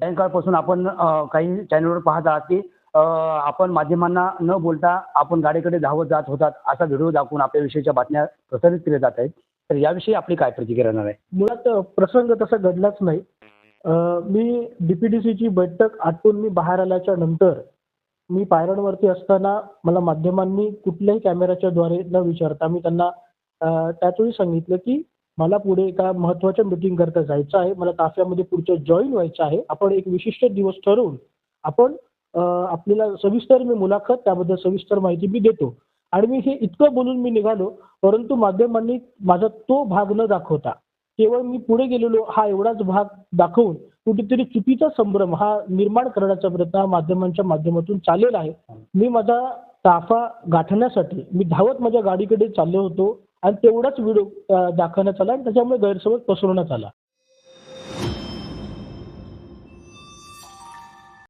सायंकाळपासून आपण काही चॅनलवर पाहत आहात की आपण माध्यमांना न बोलता आपण गाडीकडे धावत जात होतात असा व्हिडिओ दाखवून आपल्याविषयीच्या बातम्या प्रसारित केल्या जात आहेत. तर याविषयी आपली काय प्रतिक्रिया राहणार आहे? मुळात प्रसंग तसा घडलाच नाही. अं, मी डीपीडीसीची बैठक आटून मी बाहेर आल्याच्यानंतर मी पायऱ्यांवरती असताना मला माध्यमांनी कुठल्याही कॅमेऱ्याच्या द्वारे न विचारता मी त्यांना त्याचवेळी सांगितलं की मला पुढे एका महत्त्वाच्या मीटिंग करता जायचं आहे. मला ताफ्यामध्ये पुढचं जॉईन व्हायचं आहे. आपण एक विशिष्ट दिवस ठरवून आपण आपल्याला सविस्तर मी मुलाखत त्याबद्दल सविस्तर माहिती मी देतो. आणि मी हे इतकं बोलून मी निघालो परंतु माध्यमांनी माझा तो भाग न दाखवता केवळ मी पुढे गेलेलो हा एवढाच भाग दाखवून कुठेतरी चुकीचा संभ्रम हा निर्माण करण्याचा प्रयत्न हा माध्यमांच्या माध्यमातून चाललेला आहे. मी माझा ताफा गाठण्यासाठी मी धावत माझ्या गाडीकडे चाललो होतो. आणि तेवढाच व्हिडिओ दाखवण्यात आला आणि त्याच्यामुळे गैरसमज पसरवण्यात आला.